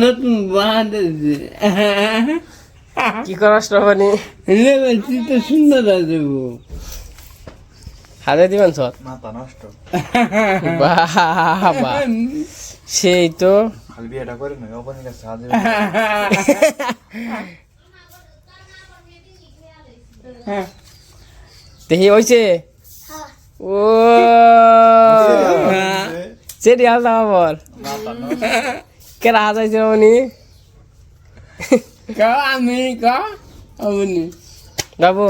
নতুন কি করাস রবানি? তো সুন্দর আছে গো। হাতে দিবেন সর মাথা নষ্ট। বাবা সেই তো। খালি বিয়েটা করে কাছে দেখি হয়েছে ও। সেটি আলাদা বল কেরা হাজাইছে রবানি কা আমি বাবু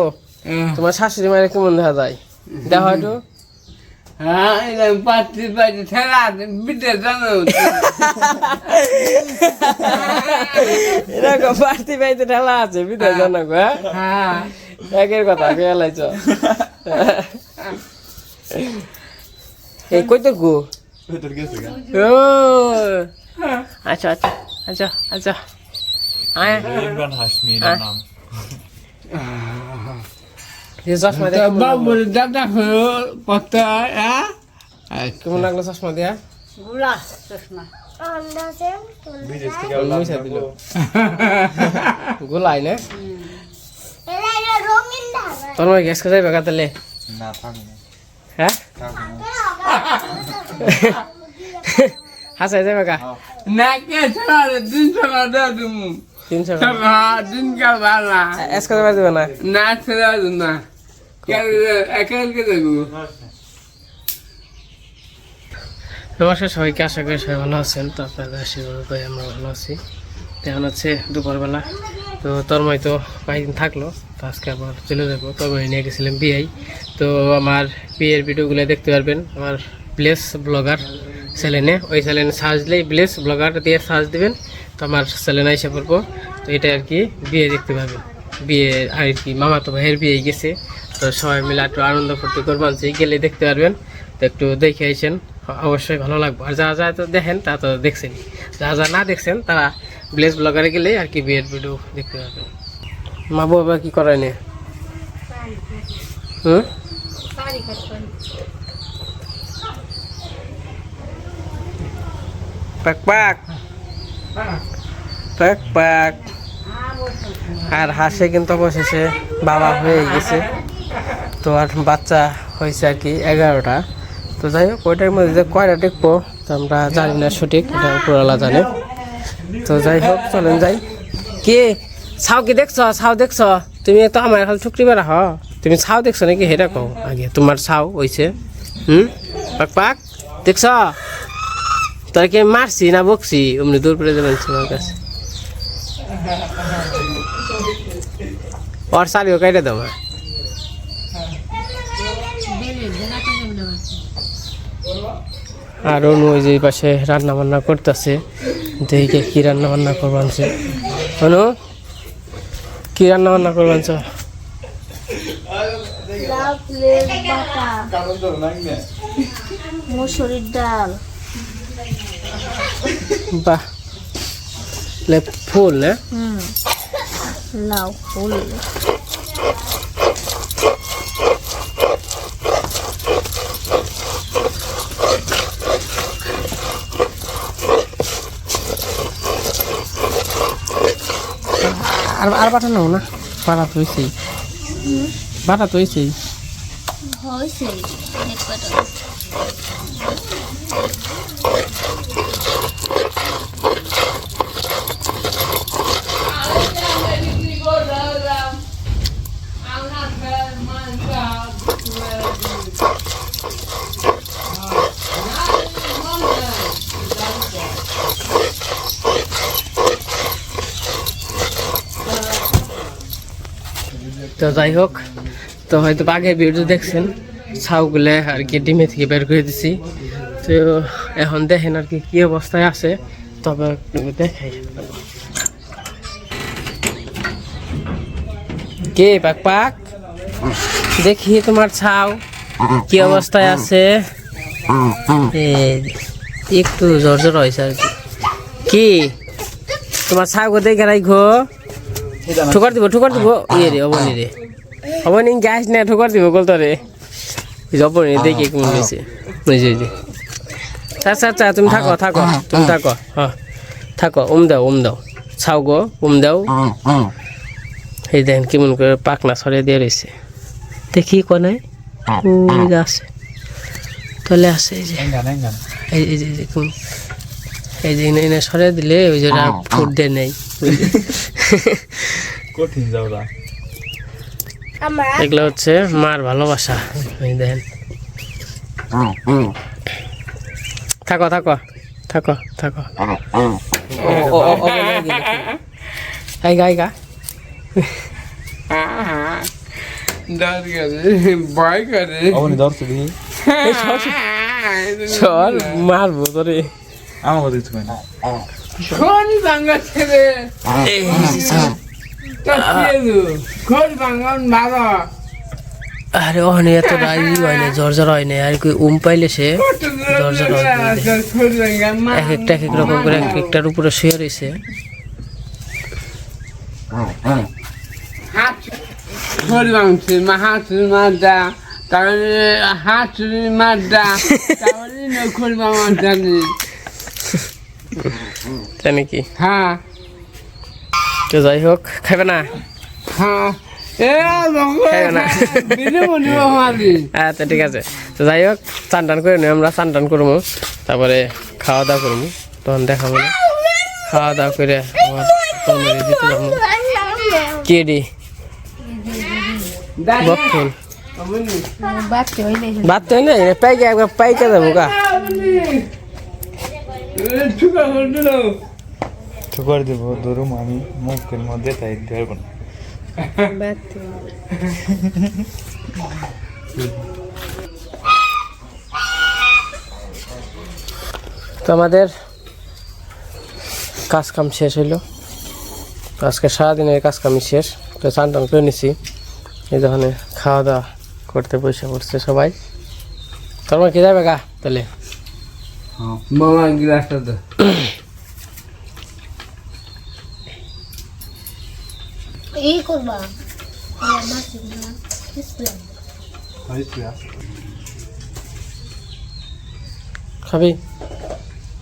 তোমার শাশুড়ি মায়ের কেমন দেখা যায়? দেখা একটু হ্যাঁ এরকম পাচ্ছি পাচ্ছি ঠেলা বিটে জানো এরকম পার্টি পাইতে ঠেলা আছে বিদায় জানাক হ্যাঁ? হ্যাঁ। একের কথা এই কই তো গো? তোর গেছে গা। ও। আচ্ছা আচ্ছা আচ্ছা আচ্ছা হ্যাঁ। নাম হ্যাঁ কেমন লাগল চশমা দিয়া গোলাই না তোর মই গ্যাস খাই বেগা তালে না থাকব না হ্যাঁ হাসাই যাবে গা না কে দিন ছাড়া দাও তুমি। তিনশো দিন কা বালা এসকা যাবে দিবে না। না। না একাল নমস্কার সবাইকে আশা করি সবাই ভালো আছেন তো আপনাদের আশীর্বাদ করে আমরা ভালো আছি। তো এখন হচ্ছে দুপুরবেলা। তো তরময় তো কয়েকদিন থাকল তো আজকে আবার চলে যাব। তরময় নিয়ে গেছিলাম বিআই তো আমার বিয়ের ভিডিওগুলো দেখতে পারবেন। আমার প্লেস ব্লগার চ্যানেলে ওই চ্যানেলে সার্চ দিলেই প্লেস ব্লগার দিয়ে সার্চ দিবেন, তো আমার চ্যানেলে এসে পড়ব। তো এটা আর কি বিয়ে দেখতে পাবেন বিয়ে আর কি, মামা তো ভাইয়ের বিয়ে গেছে, তো সবাই মিলে একটু আনন্দ ফুর্তি করবেন সেই গেলে দেখতে পারবেন। তো একটু দেখে আইসেন, অবশ্যই ভালো লাগবে। আর যারা যারা তো দেখেন, তা তো দেখছেন যারা যারা না দেখছেন, তারা ব্লেস ব্লগারে গেলে আর কি বিয়ের ভিডিও দেখতে পাবেন মা বাবা কি করায় নে? হুম? পাক পাক। পাক পাক। আর হাসে কিন্তু অবশেষে বাবা হয়ে গেছে। তো আর বাচ্চা হয়েছে আর কি এগারোটা। তো যাই হোক, ওইটার মধ্যে যে কয়টা দেখব, তো আমরা জানি না সঠিক, এটা উপরওয়ালা জানে। তো যাই হোক, চলেন যাই। কে? ছাও কি দেখছ? ছাও দেখছ? তুমি তো আমার খালি ঠুকরি বেড়া হ। তুমি ছাও দেখছ নাকি? সেটা কও। আগে তোমার ছাও হয়েছে হুম? পাক পাক। দেখছ? তোর কি মারছি না বকছি অমনি দূর করে যাবেন তোমার কাছে। ওর শাড়িও কাইটে দাও আর অনু ওই যে পাশে রান্না বান্না করতেছে দেখে কি রান্না বান্না করবানছে অনু কি রান্না বান্না করবানছ লাউ প্লেট বাটা। কারণ তো নাই না। মুসুরির ডাল। বাহ। লে ফুল না হুম। লাউ ফুল। আর আর বাটা নাও না। বাটা তো হয়েছেই বাটা তো হয়েছেই হয়েছে এক পাটা তো যাই হোক, তো হয়তো আগে ভিডিও দেখছেন ছাউগুলো আর কি ডিমে থেকে বের করে দিছি। তো এখন দেখেন আর কি কি অবস্থায় আছে, তবে দেখাই। কে পাক পাক? দেখি তোমার ছাউ, কি অবস্থায় আছে? একটু জ্বর হয়েছে আর কি। কি? তোমার ছাউকে দেখে রাখো ঠোকর দিব ঠোকর দিব। ইয়ে রে অবনি রে অবনি গ্যাস না ঠোকর দিব বল রে অবনি দেখি কেমন হয়েছে বুঝে বুঝে আচ্ছা আচ্ছা তুমি থাকো থাকো তুমি থাকো হ্যাঁ থাকো উম দাও উম দাও। ছাও গো উম দাও। এই দেখেন কেমন করে পাকনা ছড়িয়ে দিয়ে রয়েছে দেখি কোনায় আছে। তলে আছে এই যে। এই এই যে এই যে কোন- যে সরিয়ে দিলে ওই যে ফুট দেয় নেই। কঠিন যাওয়া এগুলো হচ্ছে মার ভালোবাসা দেখেন থাকো থাকো থাকো থাকো আইগা আইগা মারবো তোরে আমার ঘর ভাঙা ছেলে। ঘর ভাঙন ভালো আরে ওখানে এত রাজি হয় না জর্জর হয় না আর কি উম পাইলে সে জর্জর হয় একটা এক রকম করে এক একটার উপরে শুয়ে রয়েছে হাত ভাঙছে মা হাত মারদা। তাহলে হাত মারদা তাহলে নখর মামা জানি তাই নাকি? হ্যাঁ। তো যাই হোক খাবে না? হ্যাঁ। এ খাইও না। বিনে মারি আচ্ছা ঠিক আছে। তো যাই হোক চান টান করে নিই আমরা চান টান করব। তারপরে খাওয়া দাওয়া করব। তখন দেখাবো খাওয়া দাওয়া করে আমার দিতে যাব কে রে বক্ষণ হইলে। বাদ তো না পাইকে একবার পাইকে যাব গা। ছুকা হল তো করে দেবো ধরুম আমি মুখের মধ্যে তাই ধরবো না। তো আমাদের কাজ কাম শেষ হইল। আজকে সারাদিনের কাজ কামই শেষ। তো চান টান করে নিছি। এই ধরনের খাওয়া দাওয়া করতে বসে পড়ছে সবাই। তোমার কি যাবে গা তাহলে? মামা গ্লাসটা তো এই করবা। আমার মাছ না ডিসপ্লে খাবি?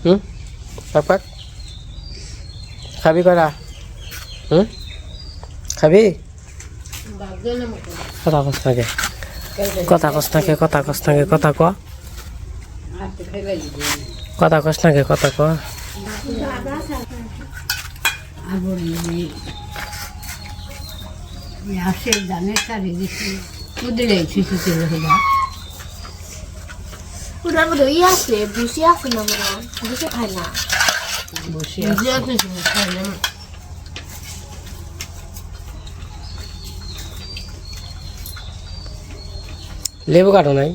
হুম? পাক পাক। খাবি করা হুম? খাবি? কথা কস নাকে। কথা কস নাকে কথা কস নাকে কথা ক। কথা কস নাকে কথা ক ওটার মধ্যে ই আছে বুসি আছে না খায় না বসে আছে খায় না লেবু কাটো নাই?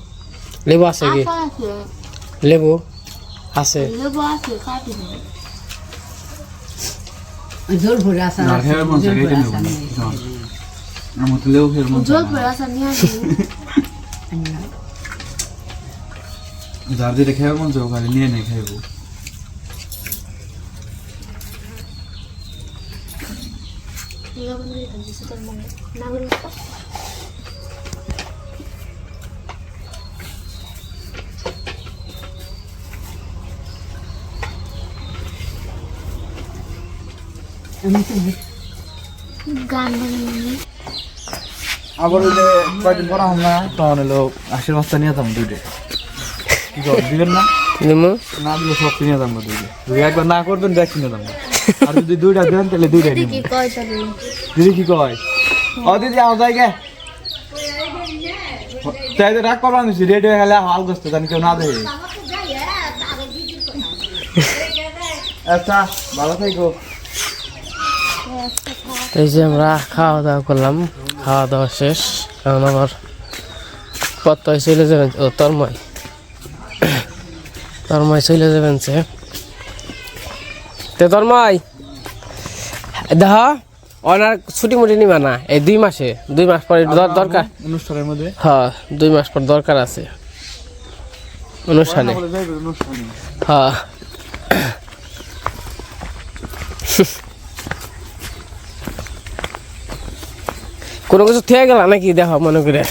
লেবু আছে কি? লেবু আছে। লেবু আছে না জোর ভরে আসা না, হেয়ার মন থেকে নেব। আমার তো মন নিয়ে আসি। মন খালি নিয়ে নিয়ে খাইবো। তোর মনে। না বলি আমি তো গান বানানো আবার ওই যে কয়দিন পর আমরা তখন হলো আশির মাছটা নিয়ে যেতাম দুইটা। কি কর দিবেন না? নিমু না দিলে সব কিনে যেতাম না দুইটা। যদি একবার না করবেন দেখ কিনে যেতাম না আর যদি দুইটা দেন তাহলে দুইটাই নিব কি কয় তাহলে দিদি কি কয়? ও দিদি আও যাই গে। তাই তো রাগ করলাম দিছি রেডি হাল গস্ত জানি কেউ না দেখে। আচ্ছা ভালো থাকো। এই যে আমরা খাওয়া দাওয়া করলাম খাওয়া দাওয়া শেষ। কারণ আবার কত্তয় চলে যাবেন। ও তন্ময়। তন্ময় চলে যাবেন সে। তে তন্ময় দেহ ওনার ছুটি মুটি নিবা না। এই দুই মাসে দুই মাস পরে দর- দরকার। অনুষ্ঠানের মধ্যে? হ্যাঁ দুই মাস পর দরকার আছে। অনুষ্ঠানে। হ্যাঁ। কোনো কিছু থেকে গেল নাকি? দেখো মনে করে।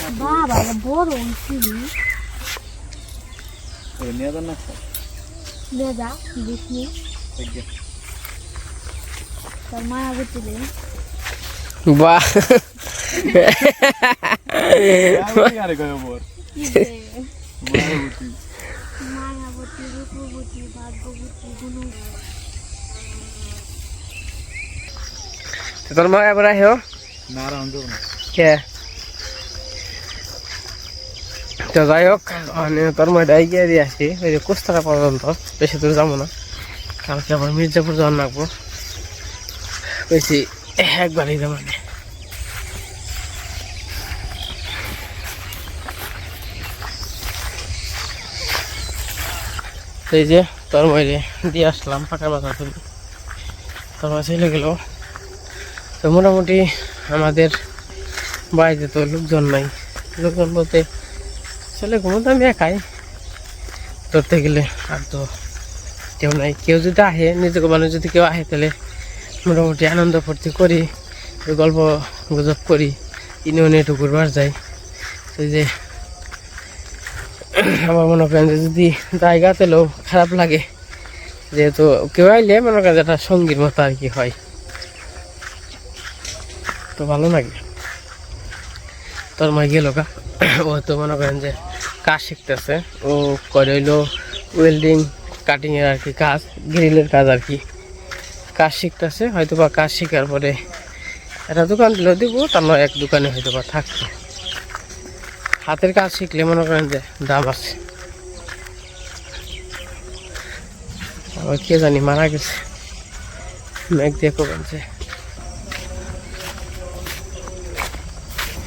তার মা এবার আহে না। তো যাই হোক, আমি তোর মধ্যে গিয়ে দিয়ে আসি, ওই যে কুস্তারা পর্যন্ত, বেশি দূর যাব না। কালকে আবার মির্জাপুর যাওয়ার লাগবো। বেশি একবারই যাব এই যে তোর মধ্যে দিয়ে আসলাম, ফাঁকা বাজার তুলি তোর মাছ গেল। তো মোটামুটি আমাদের বাড়িতে তো লোকজন নাই। লোকজন বলতে চলে ঘুমোতে আমি একাই। ধরতে গেলে আর তো কেউ নাই। কেউ যদি আহে, নিজেকে মানুষ যদি কেউ আহে, তাহলে মোটামুটি আনন্দ ফুর্তি করি, গল্প গুজব করি, ইউনিয়নে একটু ঘুরবার যাই। সেই যে আমার মনে করেন যে যদি জায়গা পেলেও খারাপ লাগে, যেহেতু কেউ আইলে মনে করেন একটা সঙ্গীর মতো আর কি হয়। তো ভালো লাগে। তোর মা গেল কা ও তো মনে করেন যে কাজ শিখতেছে। ও করে হইল ওয়েল্ডিং কাটিংয়ের আর কি কাজ গ্রিলের কাজ আর কি। কাজ শিখতেছে হয়তো বা কাজ শেখার পরে একটা দোকান দিল, দিব তার এক দোকানে হয়তো বা থাকতো হাতের কাজ শিখলে মনে করেন যে দাম আছে। আবার কে জানি মারা গেছে। মেঘ দিয়ে করবেন যে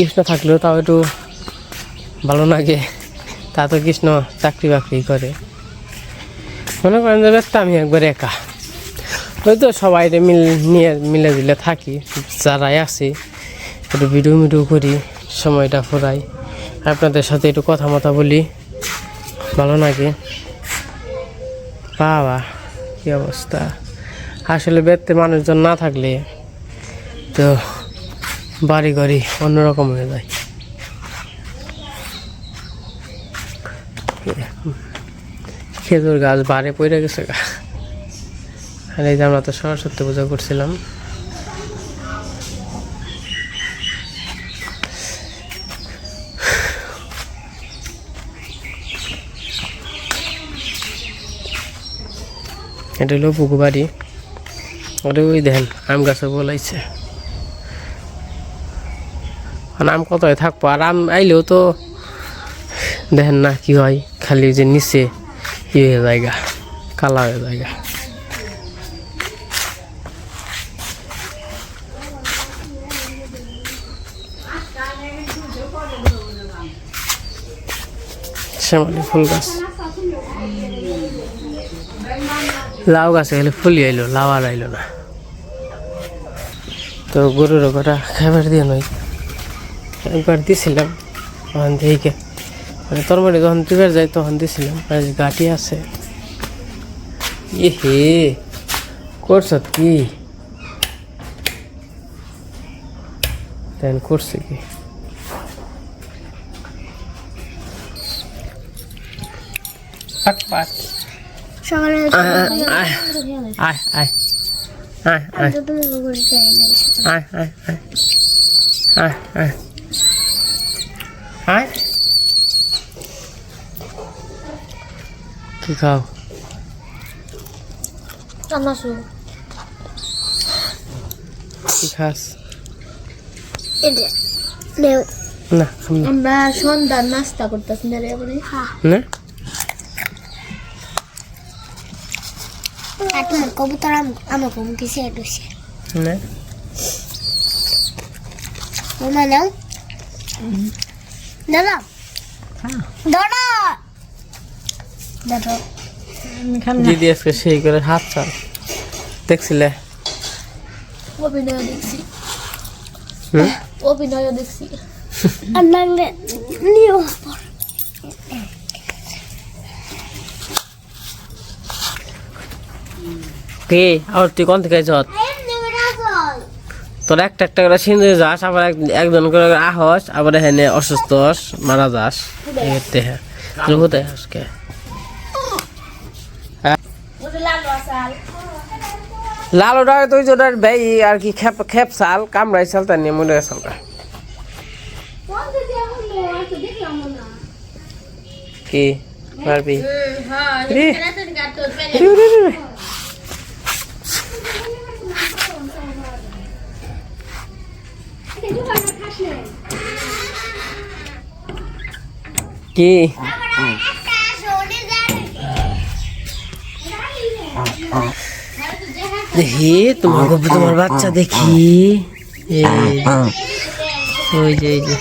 কৃষ্ণ থাকলেও তাও একটু ভালো লাগে। তা তো কৃষ্ণ চাকরি বাকরি করে। মনে করেন যে আমি একবার একা। ওই তো সবাই মিল, নিয়ে, মিলে দিলে থাকি। যারাই আছি, একটু ভিডিও মিডিও করি, সময়টা ফুরাই। আপনাদের সাথে একটু কথা মতা বলি। ভালো লাগে। বাবা, কি অবস্থা? আসলে বেতে মানুষজন না থাকলে তো বাড়ি গাড়ি অন্যরকম হয়ে যায়। খেজুর গাছ বারে পড়ে গেছে আর এই যে আমরা তো সরস্বতী পূজা করছিলাম। এটা হলো পুকু বাড়ি। ওটা ওই দেখেন, আম গাছে বলাইছে। আম কত থাকব আর আম আইলেও তো দেখেন না কি হয়, খালি যে নিচে ই হয়ে জায়গা কালা হয়ে জায়গা শ্যামালি ফুল গাছ। লাউ গাছে গেলে ফুলি আইলো, লাউ আর আইলো না। তো গরুর কটা খাবার দিয়ে নই একবার দিছিলাম তখন দিকে মানে তোর মানে যখন দিবার যাই তখন দিছিলাম গাটি আছে। এ হে করছ কি? তেন করছে কি? আয় আয় আয় আয় আয় আয় আয় আয় কি খাও চানাচুর কি খাস না খাম না আমরা সন্ধ্যার নাস্তা করতেছি না রে বলে না তোমার কবুতর আমার কবুতর সে ডুসে না মামা নাও দাদা। দাদা। দাদা। দিদি আজকে সেই করে হাত চাল দেখছিলে? অভিনয় দেখছি? অভিনয় দেখছি। কে? আবার তুই কোন থেকে আইছ? তোর একটা একটা করে সিন্ধু যাস আবার একজন করে আহস আবার এখানে অসুস্থ হস মারা যাস। এতে হ্যাঁ। তুই কোথায় হাস লাল ওটার তুই ওটার বেই আর কি খেপ খেপ সাল কামড়াই সাল তার নিয়ে মনে সাল কি? পারবি কি? দেখি তোমার তোমার বাচ্চা দেখি। ওই যে এই যে।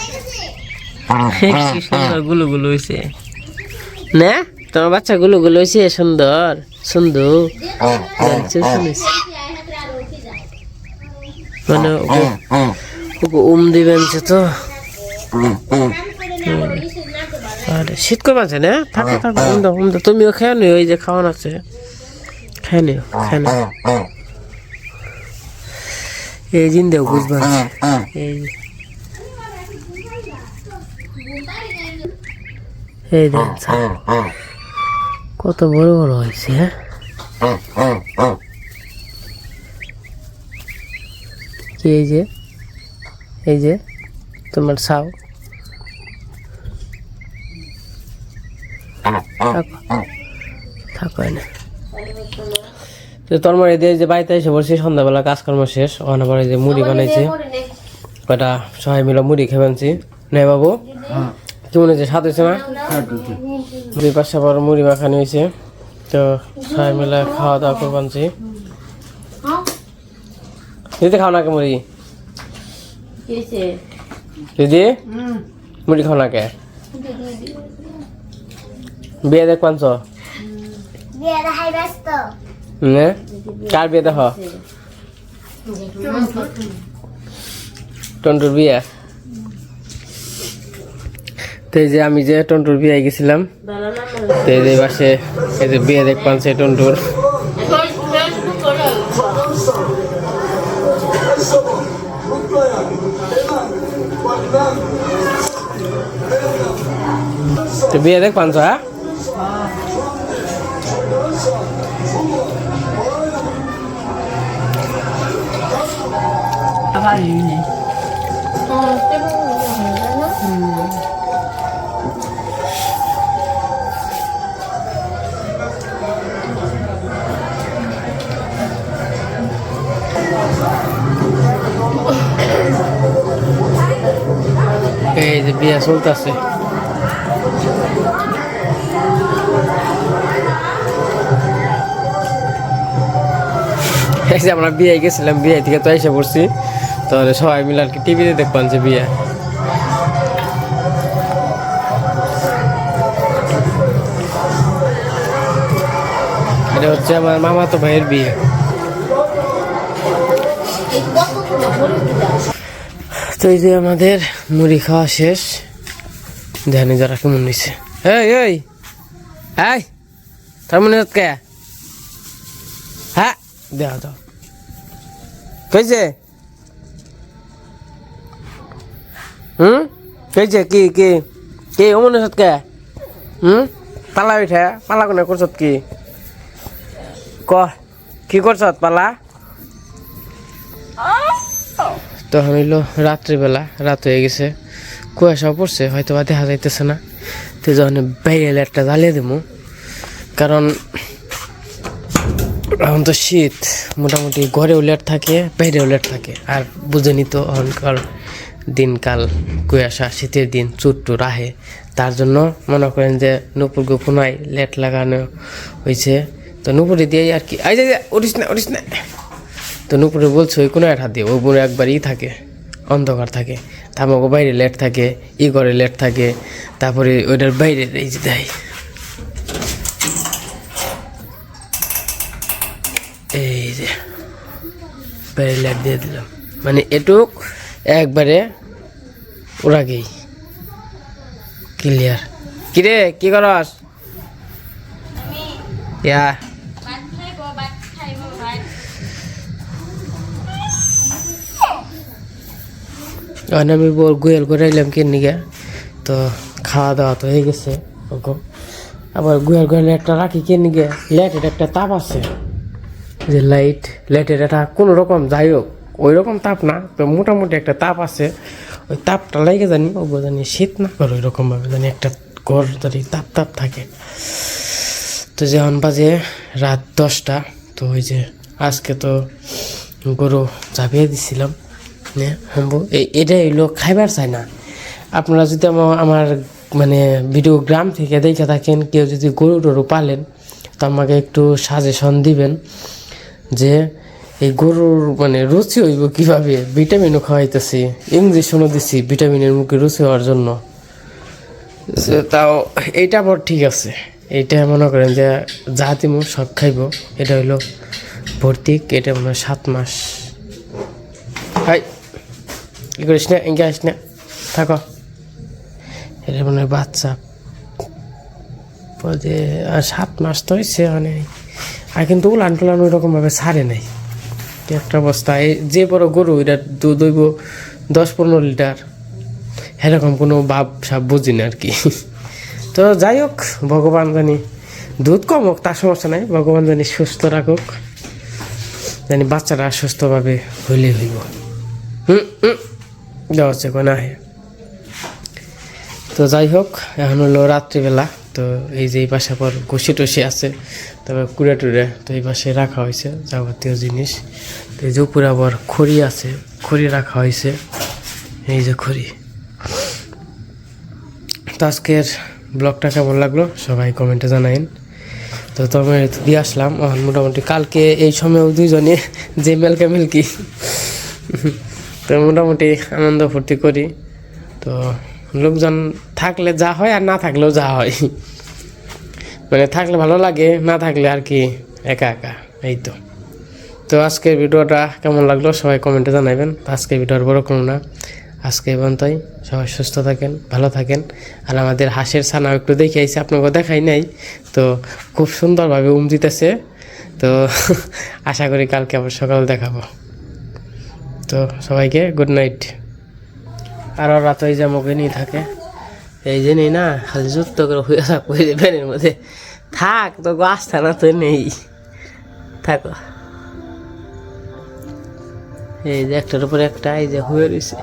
সুন্দরগুলো গুলো হয়েছে না? তোমার বাচ্চা গুলো গুলো হয়েছে সুন্দর সুন্দর শুনেছি মানে ওকে ওকে উম দিবেন সে তো। আরে শীত করে আছে না? থাকো থাকো উম দাও উম দাও। তুমিও খেয়ে নিও ওই যে খাওয়ান আছে। খেয়ে নিও খেয়ে নিও। এই দিন দেও বুঝবা। এই। এই দেখ কত বড় বড় হয়েছে হ্যাঁ? কি যে। এই যে তোমার সাও থাকো। না তো তোর মারে দিয়ে যে বাড়িতে এসে বলছি সন্ধ্যাবেলা কাজকর্ম শেষ ওখানে পরে যে মুড়ি বানাইছি। কটা সবাই মিলে মুড়ি খেবেনছি নে বাবু কেমন হয়েছে? স্বাদ হয়েছে না? দুই পাশে আবার মুড়ি মাখানি হয়েছে। তো সবাই মিলে খাওয়া দাওয়া করবানছি দিদি খাও না কে মুড়ি? দিদি? মুড়ি খাও না কে? বিয়ে দেখ পাঁচ নে। কার বিয়ে দেখ? টন্টুর বিয়ে। তো এই যে আমি যে টন্টুর বিয়ে গেছিলাম তো এই যে এই যে বিয়ে দেখ পানছে টন্টুর। বিয়ে দেখ পানছ হ্যাঁ? এই যে বিয়ে চলতেছে। এই যে আমরা বিয়ে গেছিলাম, বিয়ে থেকে তো এসে পড়ছি। তাহলে সবাই মিলে আর কি টিভিতে দেখবেন যে বিয়ে। এটা হচ্ছে আমার মামাতো ভাইয়ের বিয়ে। তো এই যে আমাদের মুড়ি খাওয়া শেষ। ধ্যানে যারা কেমন নিছে এই এই এই তার মনে কে? হ্যাঁ দেওয়া দাও। কেছে হুম? কেছে কি কি কি মনে হচ্ছে কে? হুম? পালা উঠে পালা কোনে করছত কি? ক কি করছত পালা? তখন হইল রাত্রিবেলা রাত হয়ে গেছে। কুয়াশাও পড়ছে হয়তো বা দেখা যাইতেছে না। তো যখন বাইরে লাইটটা জ্বালিয়ে দেবো কারণ এখন তো শীত, মোটামুটি ঘরেও লেট থাকে বাইরেও লেট থাকে, আর বুঝেনি তো এখনকার দিনকাল, কুয়াশা, শীতের দিন চুট্টুর আহে। তার জন্য মনে করেন যে নুপুর গোপনায় লেট লাগানো হয়েছে। তো নুপুরে দিয়ে আর কি আই যাই উঠিস না উঠিস না। তো নুপুরে বলছে, ওই কোনো একটা দিয়ে, ওই বোনে একবার ই থাকে, অন্ধকার থাকে। তামাকে বাইরে লেট থাকে ই করে লেট থাকে তারপরে ওইটার বাইরে এই যে দেয়। এই যে একবারে লেট দিয়ে দিলাম মানে এটুক একবারে ওরা গেই ক্লিয়ার কিরে কি করস? ইয়া। ওখানে আমি বল গোয়াল করে এলাম কিনে গিয়ে তো খাওয়া দাওয়া তো হয়ে গেছে, ওরকম। আবার গোয়াল করে একটা রাখি কিনে গিয়ে লাইটের একটা তাপ আছে। যে লাইট, লাইটের একটা কোনো রকম যাই হোক, ওই রকম তাপ না, তো মোটামুটি একটা তাপ আছে। ওই তাপটা লাগে জানি, ও জানি শীত না করে ওই রকমভাবে জানি একটা ঘর জানি তাপ তাপ থাকে। তো যখন বাজে রাত দশটা, তো ওই যে আজকে তো গরু চাপিয়ে দিছিলাম। এটাই হইল, খাইবার চায় না। আপনারা যদি আমার মানে ভিডিও গ্রাম থেকে দেখে থাকেন, কেউ যদি গরু টরু পালেন, তো আমাকে একটু সাজেশন দিবেন যে, এই গরুর মানে রুচি হইব কীভাবে? ভিটামিনও খাওয়াইতেছি। ইঞ্জেকশনও দিছি ভিটামিনের মুখে রুচি হওয়ার জন্য। তাও, এইটা বড় ঠিক আছে। এইটা মনে করেন যে যা মুখ সব খাইব। এটা হইল ভর্তিক এটা মনে হয় সাত মাস। হাই কি করিস না? এঙ্গে আসিস না। থাকো। এটা মনে হয় বাচ্চা। পদে আর সাত মাস তো হয়েছে মানে আর কিন্তু উলান টুলান ওই রকমভাবে ছাড়ে নাই। একটা অবস্থা। এই যে বড় গরু এটা দুধ হইব দশ পনেরো লিটার। এরকম কোনো ভাব সাব বুঝি না আর কি। তো যাই হোক, ভগবান জানি দুধ কম হোক, তার সমস্যা নাই। ভগবান জানি সুস্থ রাখুক। জানি বাচ্চারা সুস্থভাবে হইলে হইব। হুম হুম। দেওয়া হচ্ছে আহে। তো যাই হোক, এখন হলো রাত্রিবেলা। তো এই যে এই পাশে পর ঘষি টসি আছে, তারপর কুড়ে টুড়ে, তো এই পাশে রাখা হয়েছে যাবতীয় জিনিস। তো এই যে উপরে আবার খড়ি আছে, খড়ি রাখা হয়েছে। এই যে খড়ি। তো আজকের ব্লগটা কেমন লাগল, সবাই কমেন্টে জানাইন। তো তবে দিয়ে আসলাম মোটামুটি কালকে এই সময় দুইজনে যে মেলকে মিল্কি তো মোটামুটি আনন্দ ফুর্তি করি। তো লোকজন থাকলে যা হয় আর না থাকলেও যা হয়। মানে থাকলে ভালো লাগে, না থাকলে আর কি একা একা, এই তো। তো আজকের ভিডিওটা কেমন লাগল সবাই কমেন্টে জানাবেন আজকের ভিডিওর বড় কোনো না। আজকে এই পর্যন্তই। সবাই সুস্থ থাকেন, ভালো থাকেন। আর আমাদের হাঁসের ছানাও একটু দেখে আইসি আপনাকে দেখাই নাই। তো খুব সুন্দরভাবে উম দিতেছে। তো আশা করি কালকে আবার সকাল দেখাবো। তো সবাইকে গুড নাইট আরও রাত ওই মুখে নিয়ে থাকে। এই যে নেই না, খালি যুক্ত করে হয়ে থাকব এই ফ্যানের মধ্যে। থাক তো গাছ থানা তো নেই। থাকো। এই যে একটার উপরে একটা, এই যে হয়ে রয়েছে